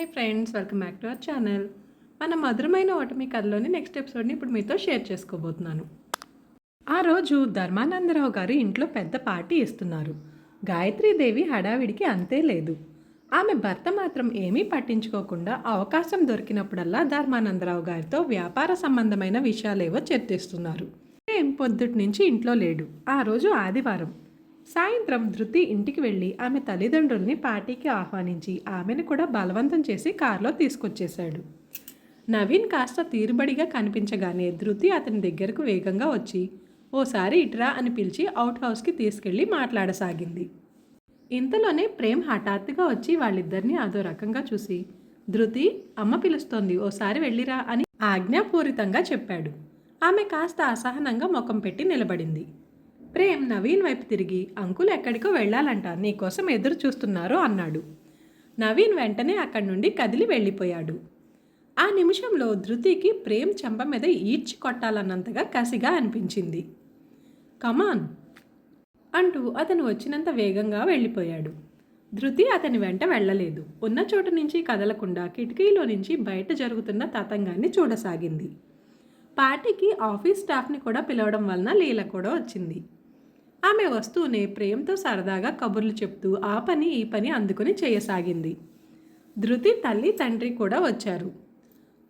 Hi friends welcome back to our channel మన మధురమైన ఓటమి కథలోని నెక్స్ట్ ఎపిసోడ్ని ఇప్పుడు మీతో షేర్ చేసుకోబోతున్నాను. ఆ రోజు ధర్మానందరావు గారు ఇంట్లో పెద్ద పార్టీ ఇస్తున్నారు. గాయత్రీదేవి హడావిడికి అంతే లేదు. ఆమె భర్త మాత్రం ఏమీ పట్టించుకోకుండా అవకాశం దొరికినప్పుడల్లా ధర్మానందరావు గారితో వ్యాపార సంబంధమైన విషయాలేవో చర్చిస్తున్నారు. ఏం పొద్దుటి నుంచి ఇంట్లో లేడు. ఆ రోజు ఆదివారం. సాయంత్రం ధృతి ఇంటికి వెళ్ళి ఆమె తల్లిదండ్రుల్ని పార్టీకి ఆహ్వానించి ఆమెను కూడా బలవంతం చేసి కారులో తీసుకొచ్చేశాడు. నవీన్ కాస్త తీరుబడిగా కనిపించగానే ధృతి అతని దగ్గరకు వేగంగా వచ్చి ఓసారి ఇట్రా అని పిలిచి అవుట్ హౌస్కి తీసుకెళ్ళి మాట్లాడసాగింది. ఇంతలోనే ప్రేమ్ హఠాత్తుగా వచ్చి వాళ్ళిద్దరిని అదో రకంగా చూసి ధృతి అమ్మ పిలుస్తోంది ఓసారి వెళ్ళిరా అని ఆజ్ఞాపూరితంగా చెప్పాడు. ఆమె కాస్త అసహనంగా ముఖం పెట్టి నిలబడింది. ప్రేమ్ నవీన్ వైపు తిరిగి అంకుల్ ఎక్కడికో వెళ్ళాలంట నీకోసం ఎదురు చూస్తున్నారు అన్నాడు. నవీన్ వెంటనే అక్కడి నుండి కదిలి వెళ్ళిపోయాడు. ఆ నిమిషంలో ధృతికి ప్రేమ్ చెంప మీద ఈడ్చి కొట్టాలన్నంతగా కసిగా అనిపించింది. కమాన్ అంటూ అతను వచ్చినంత వేగంగా వెళ్ళిపోయాడు. ధృతి అతని వెంట వెళ్ళలేదు. ఉన్న చోటు నుంచి కదలకుండా కిటికీలో నుంచి బయట జరుగుతున్న తతంగాన్ని చూడసాగింది. పార్టీకి ఆఫీస్ స్టాఫ్ని కూడా పిలవడం వలన లీల కూడా వచ్చింది. ఆమె వస్తూనే ప్రేమతో సరదాగా కబుర్లు చెప్తూ ఆ పని ఈ పని అందుకుని చేయసాగింది. ధృతి తల్లి తండ్రి కూడా వచ్చారు.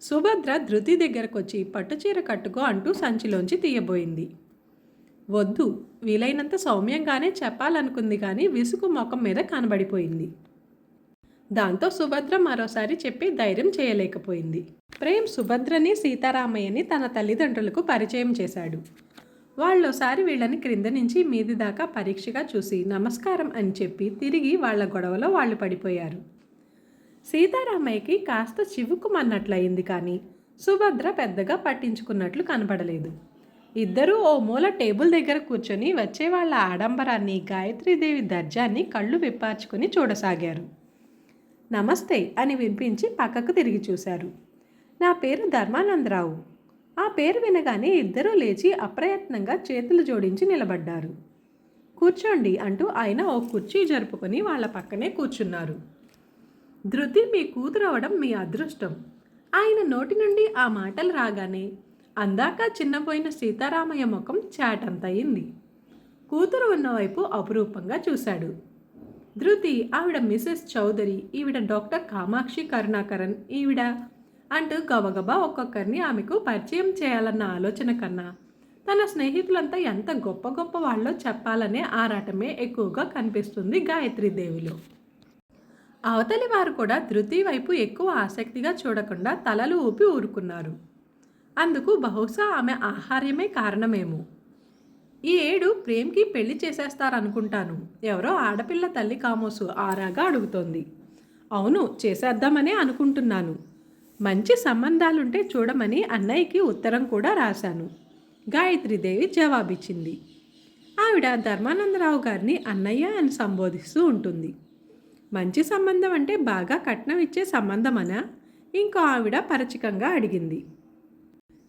సుభద్ర ధృతి దగ్గరకు వచ్చి పట్టుచీర కట్టుకో అంటూ సంచిలోంచి తీయబోయింది. వద్దు వీలైనంత సౌమ్యంగానే చెప్పాలనుకుంది కానీ విసుగు ముఖం మీద కనబడిపోయింది. దాంతో సుభద్ర మరోసారి చెప్పి ధైర్యం చేయలేకపోయింది. ప్రేమ్ సుభద్రని సీతారామయ్యని తన తల్లిదండ్రులకు పరిచయం చేశాడు. వాళ్ళోసారి వీళ్ళని క్రింద నుంచి మీది దాకా పరీక్షగా చూసి నమస్కారం అని చెప్పి తిరిగి వాళ్ళ గొడవలో వాళ్ళు పడిపోయారు. సీతారామయ్యకి కాస్త చివుకుమన్నట్లయింది కానీ సుభద్ర పెద్దగా పట్టించుకున్నట్లు కనపడలేదు ఇద్దరూ ఓ మూల టేబుల్ దగ్గర కూర్చొని వచ్చే వాళ్ళ ఆడంబరాన్ని గాయత్రీదేవి దర్జాన్ని కళ్ళు విప్పార్చుకుని చూడసాగారు. నమస్తే అని వినిపించి పక్కకు తిరిగి చూశారు. నా పేరు ధర్మానందరావు. ఆ పేరు వినగానే ఇద్దరూ లేచి అప్రయత్నంగా చేతులు జోడించి నిలబడ్డారు. కూర్చోండి అంటూ ఆయన ఓ కుర్చీ జరుపుకొని వాళ్ళ పక్కనే కూర్చున్నారు. ధృతి మీ కూతురు అవడం మీ అదృష్టం. ఆయన నోటి నుండి ఆ మాటలు రాగానే అందాక చిన్నపోయిన సీతారామయ్య ముఖం చాటంతయింది. కూతురు ఉన్నవైపు అపురూపంగా చూశాడు. ధృతి ఆవిడ మిసెస్ చౌదరి ఈవిడ డాక్టర్ కామాక్షి కరుణాకరన్ ఈవిడ అంటూ గబగబా ఒక్కొక్కరిని ఆమెకు పరిచయం చేయాలన్న ఆలోచన కన్నా. తన స్నేహితులంతా ఎంత గొప్ప గొప్ప వాళ్ళో చెప్పాలనే ఆరాటమే ఎక్కువగా కనిపిస్తుంది గాయత్రీదేవిలో అవతలి వారు కూడా ధృతి వైపు ఎక్కువ ఆసక్తిగా చూడకుండా తలలు ఊపి ఊరుకున్నారు. అందుకు బహుశా ఆమె ఆహార్యమే కారణమేమో. ఈ ఏడు ప్రేమ్కి పెళ్ళి చేసేస్తారనుకుంటాను. ఎవరో ఆడపిల్ల తల్లి కామోసు ఆరాగా అడుగుతోంది. అవును చేసేద్దామనే అనుకుంటున్నాను. మంచి సంబంధాలుంటే చూడమని అన్నయ్యకి ఉత్తరం కూడా రాశాను. గాయత్రీదేవి జవాబిచ్చింది. ఆవిడ ధర్మానందరావు గారిని అన్నయ్య అని సంబోధిస్తూ ఉంటుంది. మంచి సంబంధం అంటే బాగా కట్నం ఇచ్చే సంబంధమనా? ఇంకో ఆవిడ పరచికంగా అడిగింది.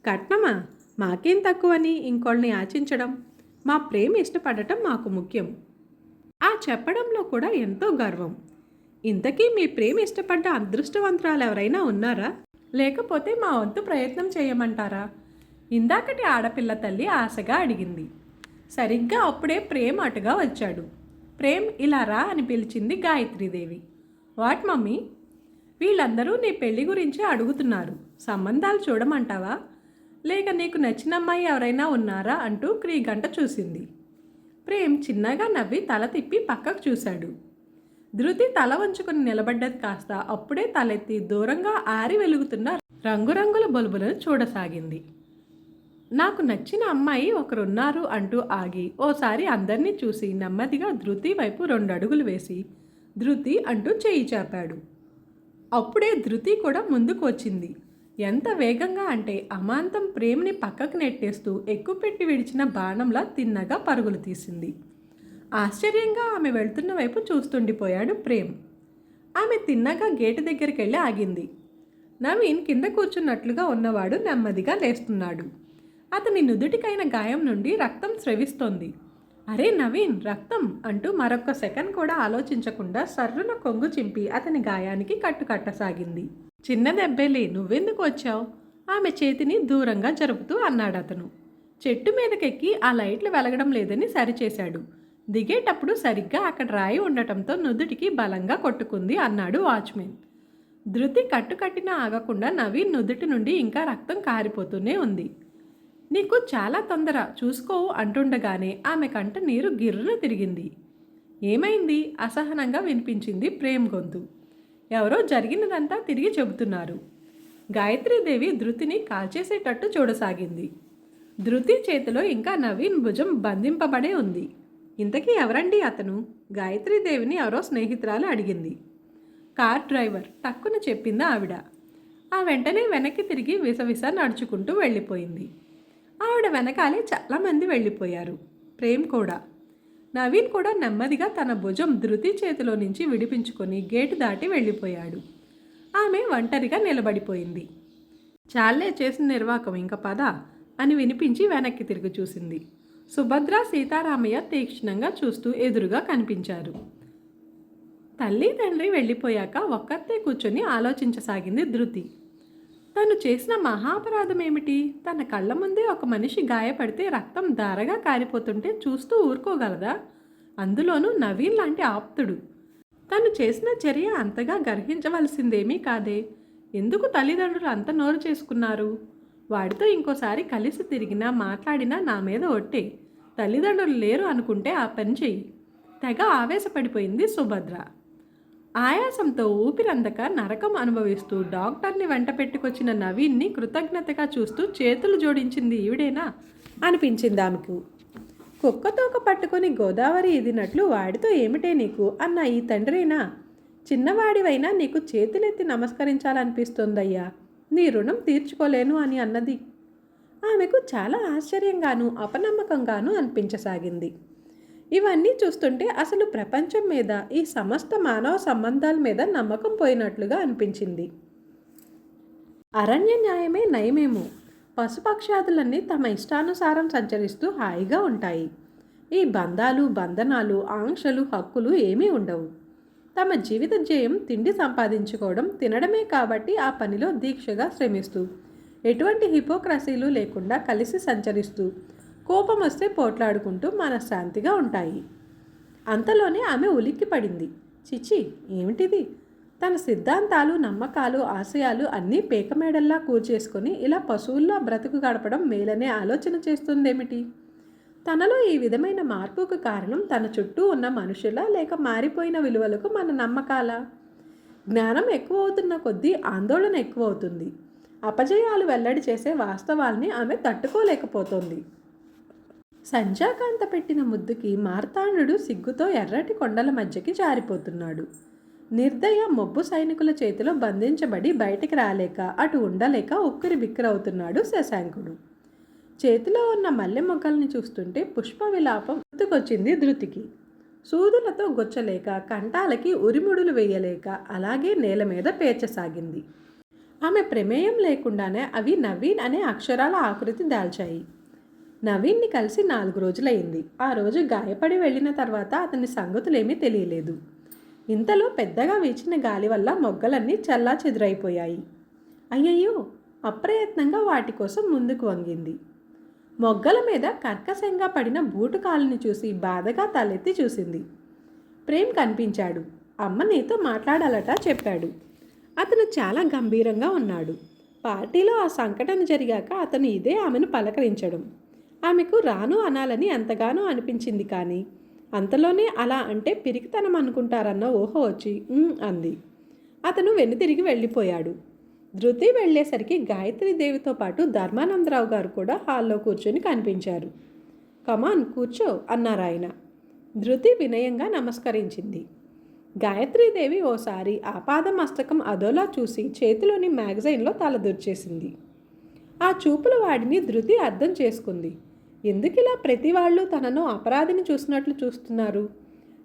కట్నమా? మాకేం తక్కువని ఇంకోళ్ళని ఆచించడం మా ప్రేమ ఇష్టపడటం మాకు ముఖ్యం. ఆ చెప్పడంలో కూడా ఎంతో గర్వం. ఇంతకీ మీ ప్రేమ ఇష్టపడ్డ అదృష్టవంతురాలు ఎవరైనా ఉన్నారా? లేకపోతే మా వంతు ప్రయత్నం చేయమంటారా? ఇందాకటి ఆడపిల్ల తల్లి ఆశగా అడిగింది. సరిగ్గా అప్పుడే ప్రేమ్ అటుగా వచ్చాడు. ప్రేమ్ ఇలా రా అని పిలిచింది గాయత్రీదేవి. What mummy? వీళ్ళందరూ నీ పెళ్ళి గురించి అడుగుతున్నారు. సంబంధాలు చూడమంటావా? లేక నీకు నచ్చిన అమ్మాయి ఎవరైనా ఉన్నారా? అంటూ క్రీగంట చూసింది. ప్రేమ్ చిన్నగా నవ్వి తల తిప్పి పక్కకు చూశాడు. ధృతి తల వంచుకుని నిలబడ్డది కాస్త. అప్పుడే తలెత్తి దూరంగా ఆరి వెలుగుతున్న రంగురంగుల బల్బులను చూడసాగింది. నాకు నచ్చిన అమ్మాయి ఒకరున్నారు అంటూ ఆగి ఓసారి అందరినీ చూసి నెమ్మదిగా ధృతి వైపు రెండు అడుగులు వేసి ధృతి అంటూ చేయి చాపాడు. అప్పుడే ధృతి కూడా ముందుకు వచ్చింది. ఎంత వేగంగా అంటే అమాంతం ప్రేమని పక్కకు నెట్టేస్తూ ఎక్కుపెట్టి విడిచిన బాణంలా తిన్నగా పరుగులు తీసింది. ఆశ్చర్యంగా ఆమె వెళ్తున్న వైపు చూస్తుండిపోయాడు ప్రేమ్. ఆమె తిన్నాక గేటు దగ్గరికి వెళ్ళి ఆగింది. నవీన్ కింద కూర్చున్నట్లుగా ఉన్నవాడు నెమ్మదిగా లేస్తున్నాడు. అతని నుదుటికైన గాయం నుండి రక్తం స్రవిస్తోంది. అరే నవీన్ రక్తం! అంటూ మరొక్క సెకండ్ కూడా ఆలోచించకుండా సర్రున కొంగు చింపి అతని గాయానికి కట్టు కట్టసాగింది చిన్న దెబ్బేలే నువ్వెందుకు వచ్చావు? ఆమె చేతిని దూరంగా జరుపుతూ అన్నాడు అతను చెట్టు మీదకెక్కి ఆ లైట్లు వెలగడం లేదని సరిచేశాడు. దిగేటప్పుడు సరిగ్గా అక్కడ రాయి ఉండటంతో నుదుటికి బలంగా కొట్టుకుంది అన్నాడు వాచ్మెన్. ధృతి కట్టుకట్టినా ఆగకుండా నవీన్ నుదుటి నుండి ఇంకా రక్తం కారిపోతూనే ఉంది. నీకు చాలా తొందర చూసుకోవు అంటుండగానే ఆమె కంట నీరు గిర్రున తిరిగింది. ఏమైంది? అసహనంగా వినిపించింది ప్రేమ్ గొంతు. ఎవరో జరిగినదంతా తిరిగి చెబుతున్నారు. గాయత్రీదేవి ధృతిని కాల్చేసేటట్టు చూడసాగింది. ధృతి చేతిలో ఇంకా నవీన్ భుజం బంధింపబడే ఉంది. ఇంతకీ ఎవరండి అతను? గాయత్రీదేవిని ఎవరో స్నేహితురాలు అడిగింది. కార్ డ్రైవర్ టక్కున చెప్పింది ఆవిడ. ఆ వెంటనే వెనక్కి తిరిగి విసవిస నడుచుకుంటూ వెళ్ళిపోయింది. ఆవిడ వెనకాలే చాలామంది వెళ్ళిపోయారు. ప్రేమ్ కూడా. నవీన్ కూడా నెమ్మదిగా తన భుజం ధృతి చేతిలో నుంచి విడిపించుకొని గేటు దాటి వెళ్ళిపోయాడు. ఆమె ఒంటరిగా నిలబడిపోయింది. చాలే చేసిన నిర్వాకం ఇంక పద అని వినిపించి వెనక్కి తిరిగి చూసింది. సుభద్ర సీతారామయ్య తీక్షణంగా చూస్తూ ఎదురుగా కనిపించారు. తల్లి తండ్రి వెళ్ళిపోయాక ఒక్కతే కూర్చొని ఆలోచించసాగింది ధృతి. తను చేసిన మహాపరాధం ఏమిటి తన కళ్ళ ముందే ఒక మనిషి గాయపడితే రక్తం ధారగా కారిపోతుంటే చూస్తూ ఊరుకోగలదా? అందులోనూ నవీన్ లాంటి ఆప్తుడు. తను చేసిన చర్య అంతగా గర్హించవలసిందేమీ కాదే. ఎందుకు తల్లిదండ్రులు అంత నోరు చేసుకున్నారు? వాడితో ఇంకోసారి కలిసి తిరిగినా మాట్లాడినా నా మీద ఒట్టే. తల్లిదండ్రులు లేరు అనుకుంటే ఆ పని చెయ్యి. తెగ ఆవేశపడిపోయింది సుభద్ర. ఆయాసంతో ఊపిరందక నరకం అనుభవిస్తూ డాక్టర్ని వెంట పెట్టుకొచ్చిన నవీన్ని కృతజ్ఞతగా చూస్తూ చేతులు జోడించింది ఈవిడేనా? అనిపించింది ఆమెకు. కుక్కతోక పట్టుకొని గోదావరి ఇదినట్లు వాడితో ఏమిటే నీకు? అన్న ఈ తండ్రేనా? చిన్నవాడివైనా నీకు చేతులెత్తి నమస్కరించాలనిపిస్తోందయ్యా. నీ రుణం తీర్చుకోలేను అని అన్నది. ఆమెకు చాలా ఆశ్చర్యంగాను అపనమ్మకంగాను అనిపించసాగింది. ఇవన్నీ చూస్తుంటే అసలు ప్రపంచం మీద ఈ సమస్త మానవ సంబంధాల మీద నమ్మకం పోయినట్లుగా అనిపించింది. అరణ్య న్యాయమే నయమేమో. పశుపక్షాదులన్నీ తమ ఇష్టానుసారం సంచరిస్తూ హాయిగా ఉంటాయి. ఈ బంధాలు బంధనాలు ఆంక్షలు హక్కులు ఏమీ ఉండవు. తమ జీవిత ధ్యేయం తిండి సంపాదించుకోవడం తినడమే కాబట్టి ఆ పనిలో దీక్షగా శ్రమిస్తూ ఎటువంటి హిపోక్రసీలు లేకుండా కలిసి సంచరిస్తూ కోపం వస్తే పోట్లాడుకుంటూ మనశ్శాంతిగా ఉంటాయి. అంతలోనే ఆమె ఉలిక్కి పడింది. చిచి ఏమిటిది? తన సిద్ధాంతాలు నమ్మకాలు ఆశయాలు అన్నీ పేకమేడల్లా కూర్చేసుకొని ఇలా పశువుల్లా బ్రతుకు గడపడం మేలనే ఆలోచన చేస్తుందేమిటి? తనలో ఈ విధమైన మార్పుకు కారణం తన చుట్టూ ఉన్న మనుషుల లేక మారిపోయిన విలువలకు మన నమ్మకాల? జ్ఞానం ఎక్కువ అవుతున్న కొద్దీ ఆందోళన ఎక్కువ అవుతుంది. అపజయాలు వెల్లడి చేసే వాస్తవాల్ని ఆమె తట్టుకోలేకపోతోంది. సంధ్యాకాంత పెట్టిన ముద్దుకి మార్తాండు సిగ్గుతో ఎర్రటి కొండల మధ్యకి జారిపోతున్నాడు. నిర్దయ మొబ్బు సైనికుల చేతిలో బంధించబడి బయటికి రాలేక అటు ఉండలేక ఉక్కిరి బిక్కిరవుతున్నాడు శశాంకుడు. చేతిలో ఉన్న మల్లె మొగ్గల్ని చూస్తుంటే పుష్ప విలాపం గుర్తుకొచ్చింది ధృతికి. సూదులతో గొచ్చలేక కంటాలకి ఉరిముడులు వేయలేక అలాగే నేల మీద పేర్చసాగింది. ఆమె ప్రమేయం లేకుండానే అవి నవీన్ అనే అక్షరాల ఆకృతి దాల్చాయి. నవీన్ని కలిసి నాలుగు రోజులైంది ఆ రోజు గాయపడి వెళ్ళిన తర్వాత అతని సంగతులేమీ తెలియలేదు. ఇంతలో పెద్దగా వీచిన గాలి వల్ల మొగ్గలన్నీ చల్లా చెదురైపోయాయి అయ్యయ్యో! అప్రయత్నంగా వాటి కోసం ముందుకు వంగింది. మొగ్గల మీద కర్కశంగా పడిన బూటు కాలుని చూసి బాధగా తలెత్తి చూసింది. ప్రేమ్ కనిపించాడు. అమ్మ నీతో మాట్లాడాలట చెప్పాడు. అతను చాలా గంభీరంగా ఉన్నాడు. పార్టీలో ఆ సంఘటన జరిగాక అతను ఇదే ఆమెను పలకరించడం. ఆమెకు రాను అనాలని ఎంతగానో అనిపించింది కానీ అంతలోనే అలా అంటే పిరికితనం అనుకుంటారన్న ఊహ వచ్చి అంది. అతను వెనుతిరిగి వెళ్ళిపోయాడు. ధృతి వెళ్ళేసరికి గాయత్రీదేవితో పాటు ధర్మానందరావు గారు కూడా హాల్లో కూర్చొని కనిపించారు. కమాన్ కూర్చో అన్నారు ఆయన. ధృతి వినయంగా నమస్కరించింది. గాయత్రీదేవి ఓసారి ఆపాద మస్తకం అదోలా చూసి చేతిలోని మ్యాగజైన్లో తలదూర్చేసింది ఆ చూపుల వాడిని ధృతి అర్థం చేసుకుంది. ఎందుకిలా ప్రతి వాళ్ళు తనను అపరాధిని చూసినట్లు చూస్తున్నారు?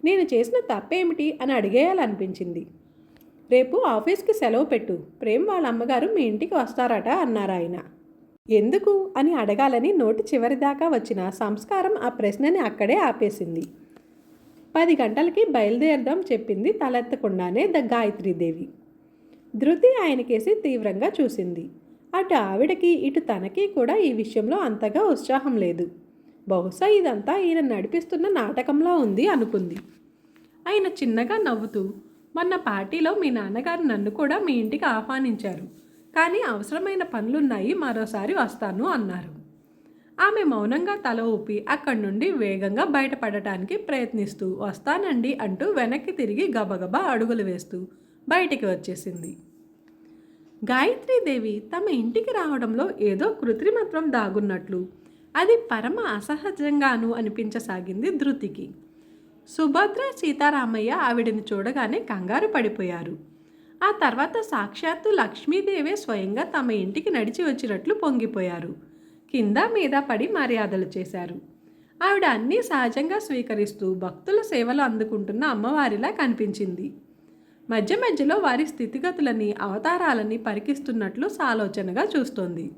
నేను చేసిన తప్పేమిటి అని అడిగేయాలనిపించింది. రేపు ఆఫీస్కి సెలవు పెట్టు. ప్రేమ్ వాళ్ళ అమ్మగారు మీ ఇంటికి వస్తారట అన్నారు ఆయన. ఎందుకు? అని అడగాలని నోటి చివరిదాకా వచ్చిన సంస్కారం ఆ ప్రశ్నని అక్కడే ఆపేసింది. పది గంటలకి బయలుదేరదాం చెప్పింది తలెత్తకుండానే ద గాయత్రీదేవి. ధృతి ఆయనకేసి తీవ్రంగా చూసింది. అటు ఆవిడకి ఇటు తనకి కూడా ఈ విషయంలో అంతగా ఉత్సాహం లేదు. బహుశా ఇదంతా ఈయన నడిపిస్తున్న నాటకంలా ఉంది అనుకుంది. ఆయన చిన్నగా నవ్వుతూ మొన్న పార్టీలో మీ నాన్నగారు నన్ను కూడా మీ ఇంటికి ఆహ్వానించారు. కానీ అవసరమైన పనులున్నాయి మరోసారి వస్తాను అన్నారు. ఆమె మౌనంగా తల ఊపి అక్కడి నుండి వేగంగా బయటపడటానికి ప్రయత్నిస్తూ వస్తానండి అంటూ వెనక్కి తిరిగి గబగబా అడుగులు వేస్తూ బయటికి వచ్చేసింది. గాయత్రీదేవి తమ ఇంటికి రావడంలో ఏదో కృత్రిమత్వం దాగున్నట్లు అది పరమ అసహజంగాను అనిపించసాగింది ధృతికి. సుభద్ర సీతారామయ్య ఆవిడని చూడగానే కంగారు పడిపోయారు. ఆ తర్వాత సాక్షాత్తు లక్ష్మీదేవే స్వయంగా తమ ఇంటికి నడిచి వచ్చినట్లు పొంగిపోయారు. కింద మీద పడి మర్యాదలు చేశారు. ఆవిడ అన్నీ సహజంగా స్వీకరిస్తూ భక్తుల సేవలు అందుకుంటున్న అమ్మవారిలా కనిపించింది. మధ్య మధ్యలో వారి స్థితిగతులని అవతారాలని పరికిస్తున్నట్లు సాలోచనగా చూస్తోంది.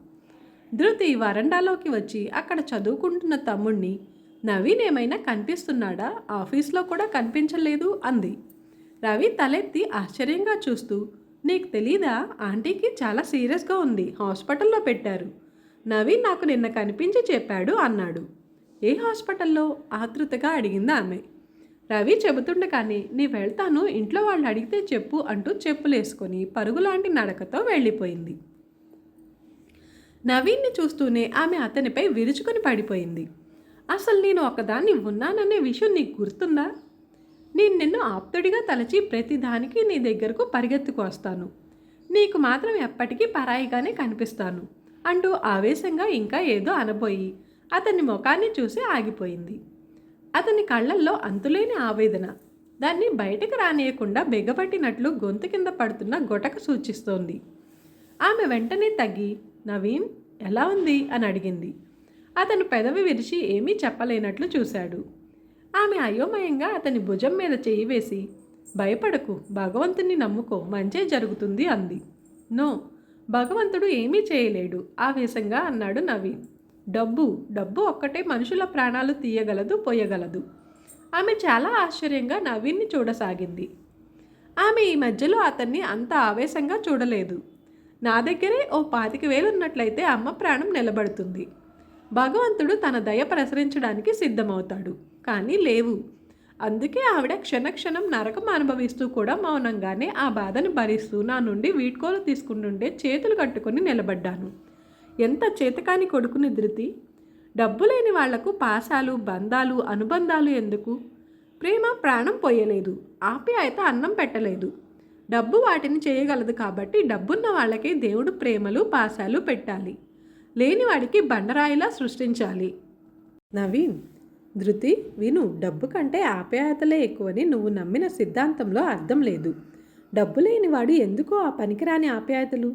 ధృతి వరండాలోకి వచ్చి అక్కడ చదువుకుంటున్న తమ్ముణ్ణి నవీన్ ఏమైనా కనిపిస్తున్నాడా? ఆఫీస్లో కూడా కనిపించలేదు అంది. రవి తలెత్తి ఆశ్చర్యంగా చూస్తూ నీకు తెలీదా? ఆంటీకి చాలా సీరియస్గా ఉంది. హాస్పిటల్లో పెట్టారు. నవీన్ నాకు నిన్న కనిపించి చెప్పాడు అన్నాడు. ఏ హాస్పిటల్లో? ఆతృతగా అడిగింది ఆమె. రవి చెబుతుండగానే నీ వెళ్తాను ఇంట్లో వాళ్ళు అడిగితే చెప్పు అంటూ చెప్పులేసుకొని పరుగులాంటి నడకతో వెళ్ళిపోయింది. నవీన్ని చూస్తూనే ఆమె అతనిపై విరుచుకొని పడిపోయింది. అసలు నేను ఒకదాన్ని ఉన్నాననే విషయం నీకు గుర్తుందా? నేను నిన్ను ఆప్తుడిగా తలచి ప్రతిదానికి నీ దగ్గరకు పరిగెత్తుకు వస్తాను. నీకు మాత్రం ఎప్పటికీ పరాయిగానే కనిపిస్తాను. అంటూ ఆవేశంగా ఇంకా ఏదో అనబోయి అతని ముఖాన్ని చూసి ఆగిపోయింది. అతని కళ్ళల్లో అంతులేని ఆవేదన. దాన్ని బయటకు రానియకుండా బెగపట్టినట్లు గొంతు కింద పడుతున్న గొటక సూచిస్తోంది. ఆమె వెంటనే తగ్గి నవీన్ ఎలా ఉంది? అని అడిగింది. అతను పెదవి విరిచి ఏమీ చెప్పలేనట్లు చూశాడు. ఆమె అయోమయంగా అతని భుజం మీద చేయి వేసి భయపడకు భగవంతుని నమ్ముకో మంచే జరుగుతుంది అంది. నో భగవంతుడు ఏమీ చేయలేడు. ఆవేశంగా అన్నాడు నవీన్. డబ్బు డబ్బు ఒక్కటే మనుషుల ప్రాణాలు తీయగలదు పోయగలదు. ఆమె చాలా ఆశ్చర్యంగా నవీన్ని చూడసాగింది. ఆమె ఈ మధ్యలో అతన్ని అంత ఆవేశంగా చూడలేదు. నా దగ్గరే ఓ పాతిక వేలు ఉన్నట్లయితే అమ్మ ప్రాణం నిలబడుతుంది. భగవంతుడు తన దయ ప్రసరించడానికి సిద్ధమవుతాడు. కానీ లేవు. అందుకే ఆవిడ క్షణక్షణం నరకం అనుభవిస్తూ కూడా మౌనంగానే ఆ బాధను భరిస్తూ నా నుండి వీడ్కోలు తీసుకుంటుండే చేతులు కట్టుకొని నిలబడ్డాను. ఎంత చేతకాని కొడుకుని ధృతి. డబ్బు లేని వాళ్ళకు పాసాలు బంధాలు అనుబంధాలు ఎందుకు? ప్రేమ ప్రాణం పోయలేదు. ఆప్యాయత అన్నం పెట్టలేదు. డబ్బు వాటిని చేయగలదు కాబట్టి డబ్బున్న వాళ్ళకే దేవుడు ప్రేమలు పాసాలు పెట్టాలి. లేనివాడికి బండరాయిలా సృష్టించాలి. నవీన్ ధృతి విను డబ్బు కంటే ఆప్యాయతలే ఎక్కువని నువ్వు నమ్మిన సిద్ధాంతంలో అర్థం లేదు. డబ్బు లేనివాడు ఎందుకో ఆ పనికిరాని ఆప్యాయతలు?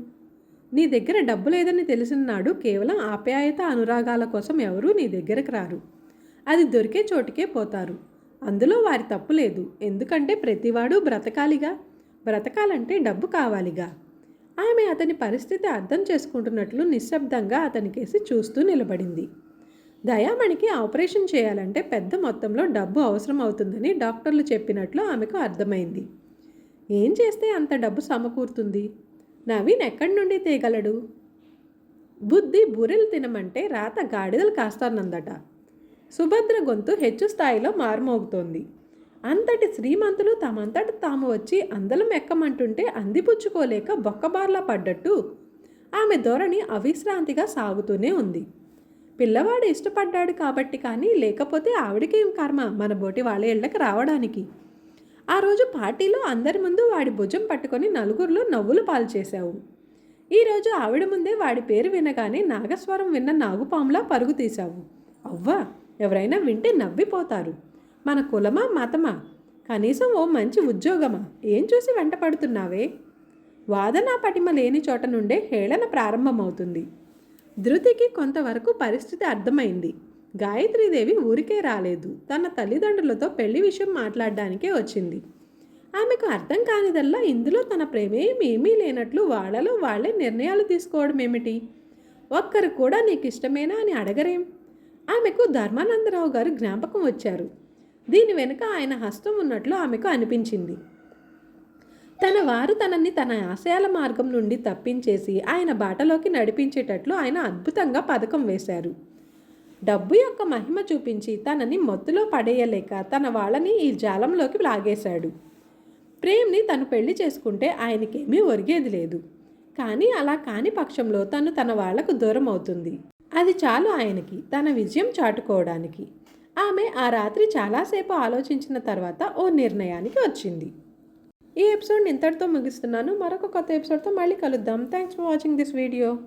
నీ దగ్గర డబ్బు లేదని తెలిసిన నాడు కేవలం ఆప్యాయత అనురాగాల కోసం ఎవరూ నీ దగ్గరకు రారు. అది దొరికే చోటుకే పోతారు. అందులో వారి తప్పు లేదు. ఎందుకంటే ప్రతివాడు బ్రతకాలిగా. బ్రతకాలంటే డబ్బు కావాలిగా. ఆమె అతని పరిస్థితి అర్థం చేసుకుంటున్నట్లు నిశ్శబ్దంగా అతనికేసి చూస్తూ నిలబడింది. దయామణికి ఆపరేషన్ చేయాలంటే పెద్ద మొత్తంలో డబ్బు అవసరం అవుతుందని డాక్టర్లు చెప్పినట్లు ఆమెకు అర్థమైంది. ఏం చేస్తే అంత డబ్బు సమకూరుతుంది? నవీన్ ఎక్కడి నుండి తేగలడు? బుద్ధి బురెలు తినమంటే రాత గాడిదలు కాస్తానందట. సుభద్ర గొంతు హెచ్చు స్థాయిలో మారుమోగుతోంది. అంతటి శ్రీమంతులు తమంతట తాము వచ్చి అందలం ఎక్కమంటుంటే అందిపుచ్చుకోలేక బొక్కబార్లా పడ్డట్టు ఆమె ధోరణి అవిశ్రాంతిగా సాగుతూనే ఉంది. పిల్లవాడు ఇష్టపడ్డాడు కాబట్టి కానీ లేకపోతే ఆవిడకేం కర్మ? మన బోటి వాళ్ళ ఇళ్ళకి రావడానికి. ఆ రోజు పార్టీలో అందరి ముందు వాడి భుజం పట్టుకొని నలుగురిలో నవ్వులు పాలు చేశావు. ఈరోజు ఆవిడ ముందే వాడి పేరు వినగానే నాగస్వరం విన్న నాగుపాములా పరుగు తీశావు. అవ్వా ఎవరైనా వింటే నవ్విపోతారు. మన కులమా మతమా? కనీసం ఓ మంచి ఉద్యోగమా? ఏం చూసి వెంటపడుతున్నావే? వాదన పటిమ లేని చోట నుండే హేళన ప్రారంభమవుతుంది. ధృతికి కొంతవరకు పరిస్థితి అర్థమైంది. గాయత్రీదేవి ఊరికే రాలేదు. తన తల్లిదండ్రులతో పెళ్ళి విషయం మాట్లాడడానికే వచ్చింది. ఆమెకు అర్థం కానిదల్లా ఇందులో తన ప్రేమేం ఏమీ లేనట్లు వాళ్ళలో వాళ్ళే నిర్ణయాలు తీసుకోవడం ఏమిటి ఒక్కరు కూడా నీకు ఇష్టమేనా అని అడగరేం? ఆమెకు ధర్మానందరావు గారు జ్ఞాపకం వచ్చారు. దీని వెనుక ఆయన హస్తం ఉన్నట్లు ఆమెకు అనిపించింది. తన వారు తనని తన ఆశయాల మార్గం నుండి తప్పించేసి ఆయన బాటలోకి నడిపించేటట్లు ఆయన అద్భుతంగా పథకం వేశారు. డబ్బు యొక్క మహిమ చూపించి తనని మొత్తులో పడేయలేక తన వాళ్ళని ఈ జాలంలోకి లాగేశాడు. ప్రేమ్ని తను పెళ్ళి చేసుకుంటే ఆయనకేమీ ఒరిగేది లేదు. కానీ అలా కాని పక్షంలో తను తన వాళ్ళకు దూరం అవుతుంది. అది చాలు ఆయనకి తన విజయం చాటుకోవడానికి. ఆమె ఆ రాత్రి చాలాసేపు ఆలోచించిన తర్వాత ఓ నిర్ణయానికి వచ్చింది. ఈ ఎపిసోడ్ ఇంతటితో ముగిస్తున్నాను. మరొక కొత్త ఎపిసోడ్తో మళ్ళీ కలుద్దాం. Thanks for watching this video